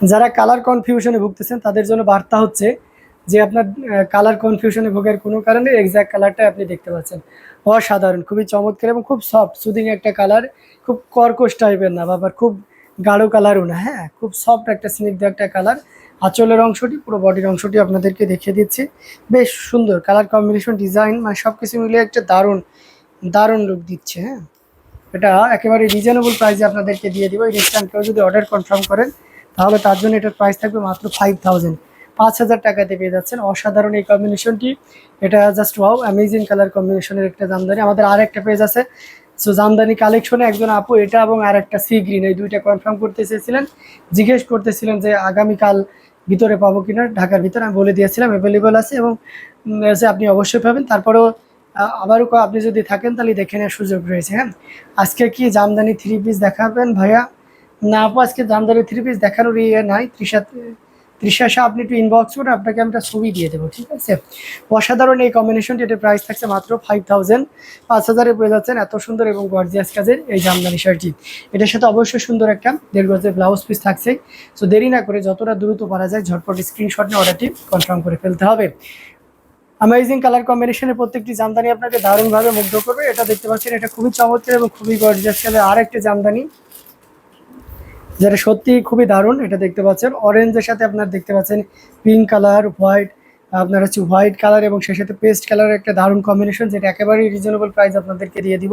যারা কালার কনফিউশনে ভুগতেছেন, তাদের জন্য বার্তা হচ্ছে যে আপনার কালার কনফিউশনে ভোগের কোনো কারণে এক্সাক্ট কালারটা আপনি দেখতে পাচ্ছেন। অসাধারণ, খুবই চমৎকার এবং খুব সফট সুদিং একটা কালার খুব কর্কশ টাইপের না, বা আবার খুব গাঢ় কালারও না হ্যাঁ? খুব সফট একটা, স্নিগ্ধ একটা কালার আঁচলের অংশটি, পুরো বডির অংশটি আপনাদেরকে দেখিয়ে দিচ্ছি। বেশ সুন্দর কালার কম্বিনেশন ডিজাইন মানে সব কিছু মিলিয়ে একটা দারুণ দারুণ লুক দিচ্ছে হ্যাঁ? এটা একেবারে রিজনেবল প্রাইসে আপনাদেরকে দিয়ে দিব। এই রেস্টুরেন্ট কেউ যদি অর্ডার কনফার্ম করেন তাহলে তার জন্য এটার প্রাইস থাকবে মাত্র ফাইভ থাউজেন্ড পাঁচ হাজার টাকাতে পেয়ে যাচ্ছেন। অসাধারণ এই কম্বিনেশনটি এটা জাস্ট ওয়াও অ্যামেজিং কালার কম্বিনেশনের একটা জামদানি। আমাদের আর একটা পেজ আছে। সো জামদানি কালেকশনে একজন আপু, এটা এবং আর একটা সি গ্রিন এই দুইটা কনফার্ম করতে চেয়েছিলেন জিজ্ঞেস করতেছিলেন যে আগামীকাল ভিতরে পাবো কিনা, ঢাকার ভিতরে। আমি বলে দিয়েছিলাম অ্যাভেলেবল আছে এবং আপনি অবশ্যই পাবেন। তারপরেও আবারও আপনি যদি থাকেন তাহলে দেখে নেওয়ার সুযোগ রয়েছে হ্যাঁ? আজকে কি জামদানি থ্রি পিস দেখাবেন ভাইয়া? না, আপু, আজকে জামদানি থ্রি পিস দেখানোর ইয়ে নাই। ত্রিশা ত্রিশাশা আপনি একটু ইনবক্স করে আপনাকে আমি একটা ছবি দিয়ে দেবো, ঠিক আছে? অসাধারণ এই কম্বিনেশনটি এটার প্রাইস থাকছে মাত্র ফাইভ থাউজেন্ড পাঁচ হাজারে পেয়ে যাচ্ছেন এত সুন্দর এবং গর্জিয়াস কাজের এই জামদানি শার্টটি। এটার সাথে অবশ্যই সুন্দর একটা দেড় গজের ব্লাউজ পিস থাকছে। সো দেরি না করে যতটা দ্রুত পারা যায়, ঝটপট স্ক্রিনশট নিয়ে অর্ডারটি কনফার্ম করে ফেলতে হবে। অ্যামেজিং কালার কম্বিনেশনের প্রত্যেকটি জামদানি আপনাকে দারুণভাবে মুগ্ধ করবে। এটা দেখতে পাচ্ছেন, এটা খুবই চমৎকার এবং খুবই গর্জিয়াস কাজের আর একটা জামদানি। যেটা সত্যি খুবই দারুণ, এটা দেখতে পাচ্ছেন। অরেঞ্জের সাথে আপনার দেখতে পাচ্ছেন পিঙ্ক কালার হোয়াইট আপনার হচ্ছে হোয়াইট কালার এবং সেই সাথে পেস্ট কালারের একটা দারুণ কম্বিনেশন যেটা একেবারেই রিজনেবল প্রাইস আপনাদেরকে দিয়ে দিব।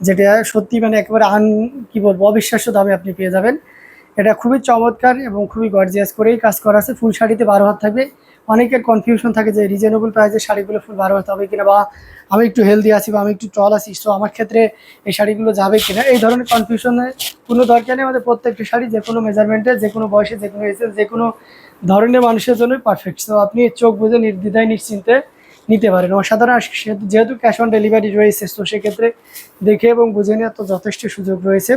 যেটা সত্যি মানে একেবারে আন কি বলব, অবিশ্বাস্য দামে আপনি পেয়ে যাবেন। এটা খুবই চমৎকার এবং খুবই গর্জিয়াস করেই কাজ করা আছে। ফুল শাড়িতে বারো হাত থাকবে। অনেকের কনফিউশন থাকে যে রিজনেবল প্রাইসের শাড়িগুলো ফুল ভালো হতে হবে কিনা বা আমি একটু হেলদি আছি বা আমি একটু টল আছি তো আমার ক্ষেত্রে এই শাড়িগুলো যাবে কিনা? এই ধরনের কনফিউশনের কোনো দরকার নেই। আমাদের প্রত্যেকটি শাড়ি যে কোনো মেজারমেন্টে যে কোনো বয়সে, যে কোনো এসে যে কোনো ধরনের মানুষের জন্যই পারফেক্ট তো আপনি চোখ বুঝে নির্দ্বিধায়, নিশ্চিন্তে নিতে পারেন। অসাধারণ যেহেতু ক্যাশ অন ডেলিভারি রয়েছে, তো সেক্ষেত্রে দেখে এবং বুঝে নেওয়ার তো যথেষ্ট সুযোগ রয়েছে।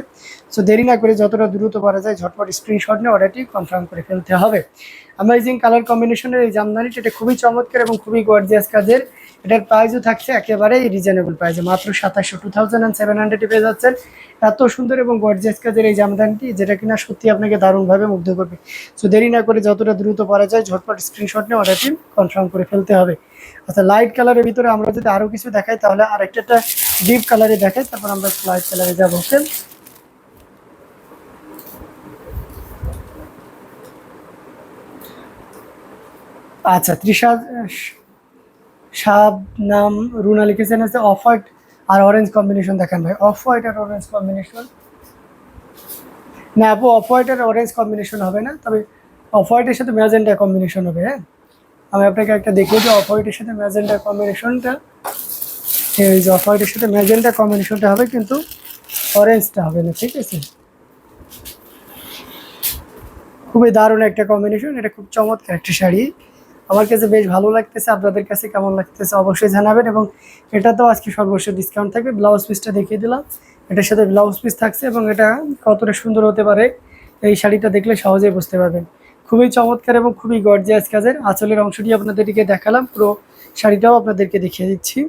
সো দেরি না করে যতটা দ্রুত পারা যায়, ঝটপট স্ক্রিনশট নিয়ে অর্ডারটি কনফার্ম করে ফেলতে হবে। অ্যামাইজিং কালার কম্বিনেশনের এই জামদানিটা, এটা খুবই চমৎকার এবং খুবই গর্জিয়াস কাজের। এটার প্রাইসও থাকছে একেবারেই রিজনেবল প্রাইসে মাত্র সাতাশশো টু থাউজেন্ড অ্যান্ড সেভেন হান্ড্রেডে পেয়ে যাচ্ছেন। এত সুন্দর এবং গর্জিয়াস কাজের এই জামদানটি, যেটা কিনা সত্যি আপনাকে দারুণভাবে মুগ্ধ করবে। সো দেরি না করে যতটা দ্রুত পারা যায়, ঝটপট স্ক্রিনশট নিয়ে অর্ডারটি কনফার্ম করে ফেলতে হবে। আচ্ছা লাইট কালারের ভিতরে আমরা যদি আরও কিছু দেখাই, তাহলে আরেকটা একটা ডিপ কালারে দেখাই, তারপর আমরা লাইট কালারে যাব ওকে আচ্ছা ত্রিশা সাব নাম রুনা লিখেছেন আছে অফ হোয়াইট আর অরেঞ্জ কম্বিনেশন দেখেন ভাই। অফ হোয়াইট আর অরেঞ্জ কম্বিনেশন। না আপু, অফ হোয়াইট আর অরেঞ্জ কম্বিনেশন হবে না, তবে অফ হোয়াইটের সাথে ম্যাজেন্ডা কম্বিনেশন হবে হ্যাঁ? আমি আপনাকে একটা দেখিয়ে দিই, অফ হোয়াইটের সাথে ম্যাজেন্ডা কম্বিনেশনটা। এই যে অফ হোয়াইটের সাথে ম্যাজেন্ডা কম্বিনেশনটা হবে, কিন্তু অরেঞ্জটা হবে না, ঠিক আছে? খুবই দারুণ একটা কম্বিনেশন, এটা খুব চমৎকার একটা শাড়ি। আমার কাছে বেশ ভালো লাগতেছে, আপনাদের কাছে কেমন লাগতেছে অবশ্যই জানাবেন এবং এটা তো আজকে সর্বস্ব ডিসকাউন্ট থাকবে। ব্লাউজ পিসটা দেখিয়ে দিলাম। এটার সাথে ব্লাউজ পিস থাকছে এবং এটা কতটা সুন্দর হতে পারে এই শাড়িটা দেখলে সহজেই বুঝতে পারবেন। খুবই চমৎকার এবং খুবই গর্জিয়াস কাজের আঁচলের অংশটি আপনাদেরকে দেখালাম, পুরো শাড়িটাও আপনাদেরকে দেখিয়ে দিচ্ছি।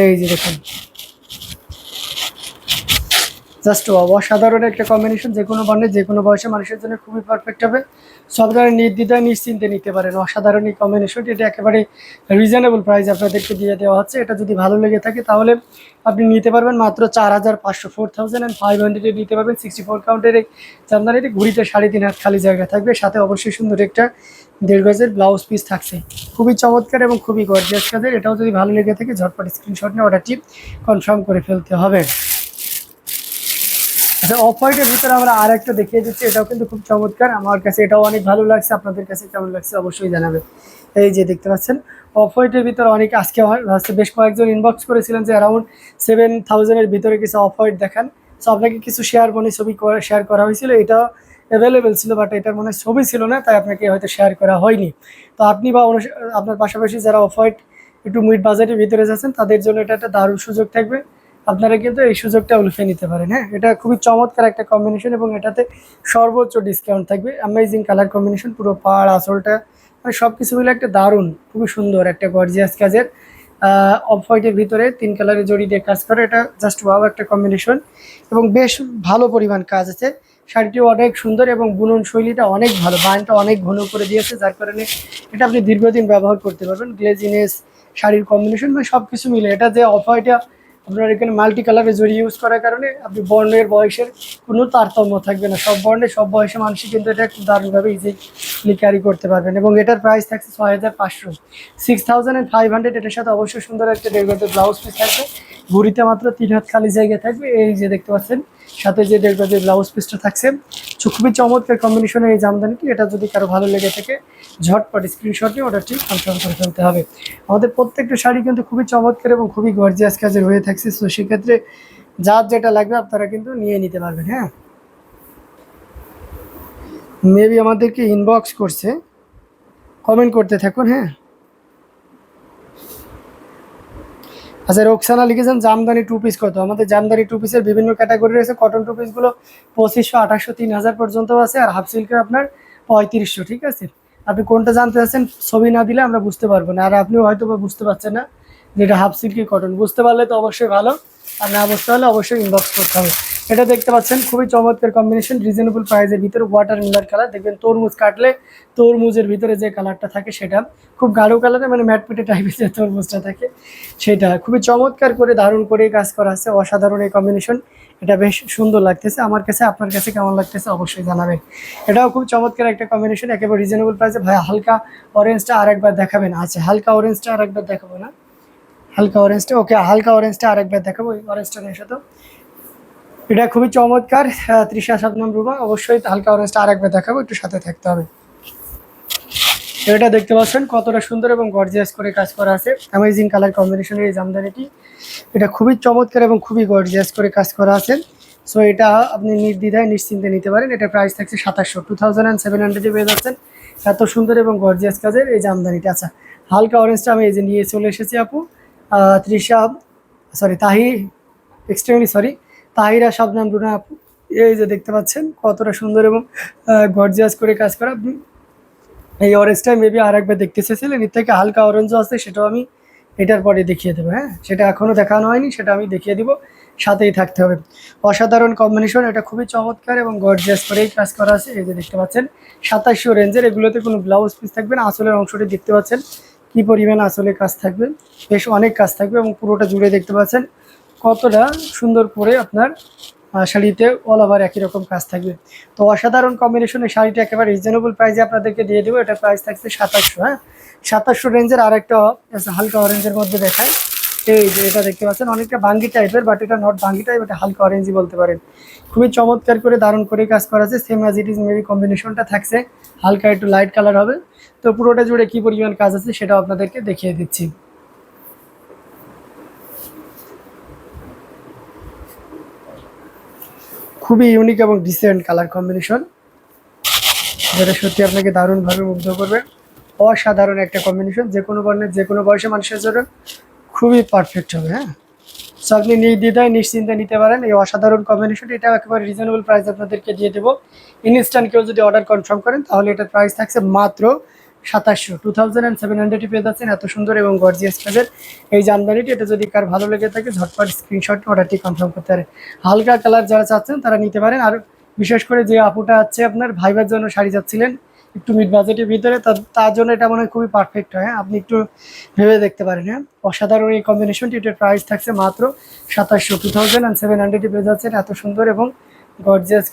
এই যে দেখুন। জাস্ট অসাধারণ একটা কম্বিনেশন যে কোনো বর্ণের যে কোনো বয়সের মানুষের জন্য খুবই পারফেক্ট হবে। সব ধরনের নির্দ্বিধায়, নিশ্চিন্তে নিতে পারেন। অসাধারণ এই কম্বিনেশনটি এটা একেবারে রিজনেবল প্রাইস আপনাদেরকে দিয়ে দেওয়া হচ্ছে। এটা যদি ভালো লেগে থাকে তাহলে আপনি নিতে পারবেন মাত্র চার হাজার পাঁচশো ফোর থাউজেন্ড অ্যান্ড ফাইভ হান্ড্রেডে নিতে পারবেন। সিক্সটি ফোর কাউন্টের এই চান্দানিতে ঘুরিতে সাড়ে তিন হাত খালি জায়গা থাকবে। সাথে অবশ্যই সুন্দর একটা দেড় গজের ব্লাউজ পিস থাকছে। খুবই চমৎকার এবং খুবই গর্জিয়াস কাজের। এটাও যদি ভালো লেগে থাকে, ঝটপট স্ক্রিনশট নিয়ে অর্ডারটি কনফার্ম করে ফেলতে হবে। আচ্ছা অফ ভিতরে আমরা আর একটা দেখিয়ে দিচ্ছি, এটাও কিন্তু খুব চমৎকার। আমার কাছে এটাও অনেক ভালো লাগছে, আপনাদের কাছে কেমন লাগছে অবশ্যই জানাবে এই যে দেখতে পাচ্ছেন অফ ভিতরে অনেক আজকে হচ্ছে বেশ কয়েকজন ইনবক্স করেছিলেন যে অ্যারাউন্ড সেভেন থাউজেন্ডের ভিতরে কিছু অফ হোয়াইট দেখান। সো আপনাকে কিছু শেয়ার মনে ছবি শেয়ার করা হয়েছিল। এটা অ্যাভেলেবেল ছিল বাট এটার মনে ছবি ছিল না, তাই আপনাকে হয়তো শেয়ার করা হয়নি। তো আপনি বা আপনার পাশাপাশি যারা অফ হোয়াইট একটু মিড বাজেটের ভিতরে যাচ্ছেন, তাদের জন্য এটা একটা দারুণ সুযোগ থাকবে। আপনারা কিন্তু এই সুযোগটা উলফে নিতে পারেন হ্যাঁ? এটা খুবই চমৎকার একটা কম্বিনেশন এবং এটাতে সর্বোচ্চ ডিসকাউন্ট থাকবে। অ্যামেজিং কালার কম্বিনেশন পুরো পাড় আসলটা মানে সব কিছু মিলে একটা দারুণ, খুবই সুন্দর একটা গর্জিয়াস কাজের অফ হোয়াইটের ভিতরে তিন কালারের জড়ি দিয়ে কাজ করে। এটা জাস্ট ওয়াও একটা কম্বিনেশন এবং বেশ ভালো পরিমাণ কাজ আছে। শাড়িটি অনেক সুন্দর এবং বুনন শৈলীটা অনেক ভালো, বানটা অনেক ঘন করে দিয়েছে, যার কারণে এটা আপনি দীর্ঘদিন ব্যবহার করতে পারবেন। গ্লেজিনেস শাড়ির কম্বিনেশন মানে সব কিছু মিলে। এটা যে অফ হোয়াইটটা আপনার এখানে মাল্টি কালারের জড়ি ইউজ করার কারণে আপনি বর্ণের বয়সের কোনো তারতম্য থাকবে না। সব বর্ণের সব বয়সে মানুষই কিন্তু এটা খুব দারুণভাবে ইজিলি ক্যারি করতে পারবেন এবং এটার প্রাইস থাকছে ছয় হাজার পাঁচশো। সিক্স থাউজেন্ড ফাইভ হান্ড্রেড এটার সাথে অবশ্যই সুন্দর একটা ডেলিভারি ব্লাউজ পিস থাকবে। ঘুরিতে মাত্র তিন হাত খালি জায়গা থাকবে। এই যে দেখতে পাচ্ছেন সাথে যে দেখবে যে ব্লাউজ পিসটা থাকছে খুবই চমৎকার কম্বিনেশনের এই জামদানিটি এটা যদি কারও ভালো লেগে থাকে, ঝটপট স্ক্রিনশট নিয়ে অর্ডারটি কনফার্ম করে ফেলতে হবে। আমাদের প্রত্যেকটা শাড়ি কিন্তু খুবই চমৎকার এবং খুবই গর্জিয়াস কাজের হয়ে থাকছে। তো সেক্ষেত্রে যার যেটা লাগবে আপনারা কিন্তু নিয়ে নিতে পারবেন হ্যাঁ? মেবি আমাদেরকে ইনবক্স করছে। কমেন্ট করতে থাকুন হ্যাঁ? আচ্ছা রোকসানা লিখেছেন জামদানি টু পিস কত? আমাদের জামদানি টু পিসের বিভিন্ন ক্যাটাগরি রয়েছে। কটন টু পিসগুলো পঁচিশশো, আঠাশশো, তিন হাজার পর্যন্ত আছে আর হাফ সিল্কের আপনার পঁয়ত্রিশশো, ঠিক আছে? আপনি কোনটা জানতে চাচ্ছেন ছবি না দিলে আমরা বুঝতে পারব না। আর আপনিও হয়তো বা বুঝতে পারছেন না যেটা হাফ সিল্কি কটন বুঝতে পারলে তো অবশ্যই ভালো। আর না বুঝতে পারলে অবশ্যই ইনবক্স করতে হবে। এটা দেখতে পাচ্ছেন, খুবই চমৎকার কম্বিনেশন রিজনেবল প্রাইসের ভিতরে ওয়াটার মিলার কালার দেখবেন তরমুজ কাটলে তরমুজের ভিতরে যে কালারটা থাকে সেটা। খুব গাঢ় কালারে মানে ম্যাটপিটে টাইপের যে তরমুজটা থাকে, সেটা। খুবই চমৎকার করে, দারুণ করে কাজ করা আছে, অসাধারণ এই কম্বিনেশন এটা বেশ সুন্দর লাগতেছে। আমার কাছে, আপনার কাছে কেমন লাগতেছে অবশ্যই জানাবেন। এটাও খুব চমৎকার একটা কম্বিনেশন একেবারে রিজনেবল প্রাইসে ভাই, হালকা অরেঞ্জটা আরেকবার দেখাবেন। আচ্ছা হালকা অরেঞ্জটা আরেকবার দেখাবো না। হালকা অরেঞ্জটা ওকে হালকা অরেঞ্জটা আরেকবার দেখাবো, ওই অরেঞ্জটা নিয়ে তো। এটা খুবই চমৎকার আহ, তৃষা সাতনাম রুমা। অবশ্যই হালকা অরেঞ্জটা আরেকবার দেখাবো একটু সাথে থাকতে হবে। এটা দেখতে পাচ্ছেন কতটা সুন্দর এবং গর্জিয়াস করে কাজ করা আছে। অ্যামেজিং কালার কম্বিনেশনের এই জামদানিটি। এটা খুবই চমৎকার এবং খুবই গর্জিয়াস করে কাজ করা আছে। সো এটা আপনি নির্দ্বিধায় নিশ্চিন্তে নিতে পারেন। এটা প্রাইস থাকছে সাতাশশো। টু থাউজেন্ড অ্যান্ড সেভেন হান্ড্রেডে পেয়ে যাচ্ছেন। এত সুন্দর এবং গর্জিয়াস কাজের এই জামদানিটা। আচ্ছা হালকা অরেঞ্জটা আমি এই যে নিয়ে চলে এসেছি আপু। Trisha sorry Tahi extremely sorry Tahira Shabnam Runa আপু, এই যে দেখতে পাচ্ছেন, কতটা সুন্দর এবং গর্জিয়াস করে কাজ করা। এই অরেঞ্জটা মেবি আর একবার দেখতে চেয়েছিলেন, এর থেকে হালকা অরেঞ্জও আছে, সেটাও আমি এটার পরে দেখিয়ে দেবো হ্যাঁ? সেটা এখনও দেখানো হয়নি, সেটা আমি দেখিয়ে দিব, সাথেই থাকতে হবে। অসাধারণ কম্বিনেশন এটা খুবই চমৎকার এবং গর্জিয়াস করেই কাজ করা আছে, এই যে দেখতে পাচ্ছেন, সাতাশশো রেঞ্জের এগুলোতে কোনো ব্লাউজ পিস থাকবে না, আসলের অংশটি দেখতে পাচ্ছেন, কি পরিমাণ আসলে কাজ থাকবে, বেশ অনেক কাজ থাকবে এবং পুরোটা জুড়ে দেখতে পাচ্ছেন কতটা সুন্দর করে আপনার শাড়িতে অল ওভার একই রকম কাজ থাকবে। তো অসাধারণ কম্বিনেশনের শাড়িটা একেবারে রিজনেবল প্রাইসে আপনাদেরকে দিয়ে দেবো। এটা প্রাইস থাকছে সাতাশশো হ্যাঁ? সাতাশশো রেঞ্জের আর একটা হালকা অরেঞ্জের মধ্যে দেখায় এই যে এটা দেখতে পাচ্ছেন, অনেকটা ভাঙ্গি টাইপের বাট এটা নট ভাঙ্গি টাইপ এটা হালকা অরেঞ্জই বলতে পারেন। খুবই চমৎকার করে দারুণ করে কাজ করা আছে same as it is maybe কম্বিনেশনটা থাকছে। হালকা একটু লাইট কালার হবে। তো পুরোটা জুড়ে কি পরিমাণ কাজ আছে সেটাও আপনাদেরকে দেখিয়ে দিচ্ছি। খুবই ইউনিক এবং ডিসেন্ট কালার কম্বিনেশন যেটা সত্যি আপনাকে দারুণভাবে মুগ্ধ করবে। অসাধারণ একটা কম্বিনেশন যে কোনো বর্ণের, যে কোনো বয়সে মানুষের জন্য খুবই পারফেক্ট হবে হ্যাঁ? সো আপনি নির্দ্বিধায়, নিশ্চিন্তে নিতে পারেন এই অসাধারণ কম্বিনেশন এটা একেবারে রিজনেবল প্রাইস আপনাদেরকে দিয়ে দেবো। ইনস্ট্যান্ট কেউ যদি অর্ডার কনফার্ম করেন, তাহলে এটার প্রাইস থাকছে মাত্র সাতাশশো। টু থাউজেন্ড সেভেন হান্ড্রেডে পেয়ে যাচ্ছেন, এত সুন্দর এবং গর্জিয়াস কাজের এই জামদানিটি, এটা যদি কার ভালো লেগে থাকে, ঝটপট স্ক্রিনশট অর্ডারটি কনফার্ম করতে পারে হালকা কালার যারা চাচ্ছেন, তারা নিতে পারেন। আর বিশেষ করে যে আপুটা আছে আপনার, ভাইবার জন্য শাড়ি যাচ্ছিলেন, একটু মিড বাজেটের ভিতরে তার জন্য এটা মনে হয় খুবই পারফেক্ট হয় হ্যাঁ? আপনি একটু ভেবে দেখতে পারেন হ্যাঁ? অসাধারণ এই কম্বিনেশনটি এটার প্রাইস থাকছে মাত্র সাতাশশো। টু থাউজেন্ড অ্যান্ড সেভেন হান্ড্রেডে পেয়ে যাচ্ছেন, এত সুন্দর এবং গর্জিয়াস